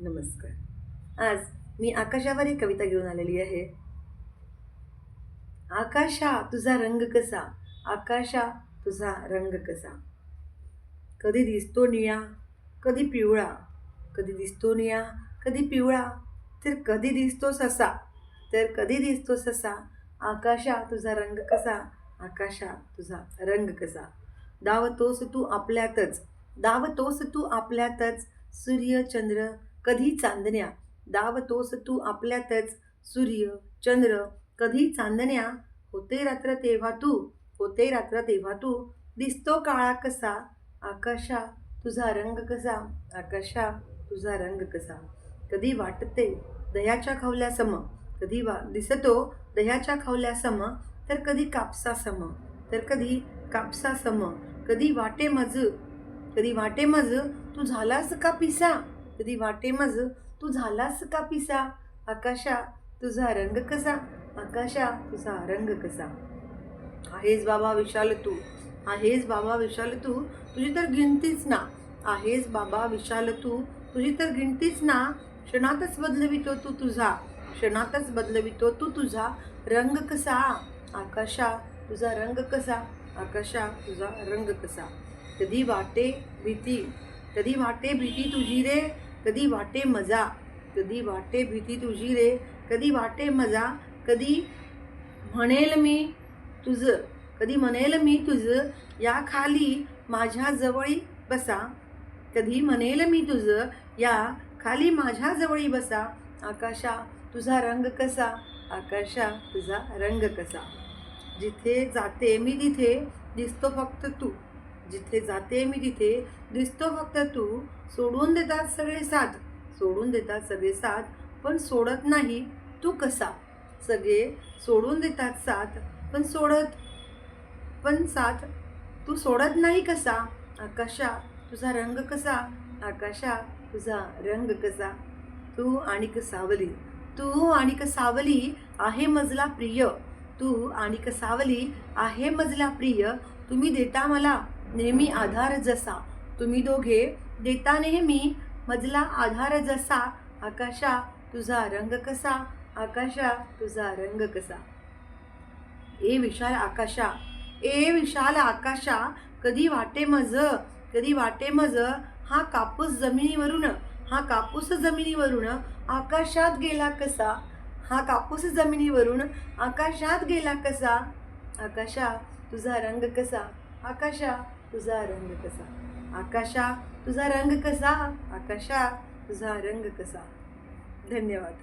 नमस्कार. आज मी आकाशावर एक कविता घेऊन आलेली आहे. आकाशा तुझा रंग कसा? आकाशा तुझा रंग कसा? कधी दिसतो निळा कधी पिवळा. कधी दिसतो निळा कधी पिवळा. तर कधी दिसतो ससा. तर कधी दिसतो ससा? आकाशा तुझा रंग कसा? आकाशा तुझा रंग कसा? दावतोस तू आपल्यातच. दावतोस तू आपल्यातच. सूर्य चंद्र कधी चांदण्या? दावतोस तू आपल्यातच. सूर्य चंद्र कधी चांदण्या? होते रात्र तेव्हा तू. होते रात्र तेव्हा तू. दिसतो काळा कसा? आकाशा तुझा रंग कसा? आकाशा तुझा रंग कसा? कधी वाटते दह्याच्या खवल्यासम कधी वा दिसतो दह्याच्या खवल्यासम तर कधी कापसा सम? तर कधी कापसा सम? कधी वाटे मज कधी वाटे मज तू झालास का पिसा? कधी वाटे मज तू झालास का पिसा? आकाशा तुझा रंग कसा? आकाशा तुझा रंग कसा? आहेस बाबा विशाल तू आहेस बाबा विशाल तू तुझी तर गिणतीच ना. आहेस बाबा विशाल तू तुझी तर गिणतीच ना. क्षणातच बदलवितो तू तुझा क्षणातच बदलवितो तू तुझा रंग कसा? आकाशा तुझा रंग कसा? आकाशा तुझा रंग कसा? कधी वाटे भीती कधी वाटे भीती तुझी रे? कधी वाटे मजा कधी वाटे भीती तुझी रे कधी वाटे मजा कधी म्हणेल मी तुझं कधी म्हणेल मी तुझं या खाली माझ्या जवळी बसा. कधी म्हणेल मी तुझं या खाली माझ्या जवळी बसा. आकाशा तुझा रंग कसा? आकाशा तुझा रंग कसा? जिथे जाते मी तिथे दिसतो फक्त तू. जिथे जाते मी तिथे दिसतो फक्त तू. सोडून देतात सगळे साथ. सोडून देतात सगळे साथ पण सोडत नाही तू कसा? सगळे सोडून देतात साथ पण सोडत पण साथ तू सोडत नाही कसा? आकाशा तुझा रंग कसा? आकाशा तुझा रंग कसा? तू आणि सावली. तू आणि सावली आहे मजला प्रिय. तू आणि सावली आहे मजला प्रिय. तुम्ही देता मला. नेहमी आधार जसा तुम्ही दोघे देता नेहमी मजला आधार जसा आकाशा तुझा रंग कसा आकाशा तुझा रंग कसा. ए विशाल आकाशा ए विशाल आकाशा कधी वाटे मज कधी वाटे मज हा कापूस जमिनीवरून हा कापूस जमिनीवरून आकाशात गेला कसा हा कापूस जमिनीवरून आकाशात गेला कसा आकाशा तुझा रंग कसा आकाशा तुझा रंग कसा? आकाशा तुझा रंग कसा? आकाशा तुझा रंग कसा? धन्यवाद.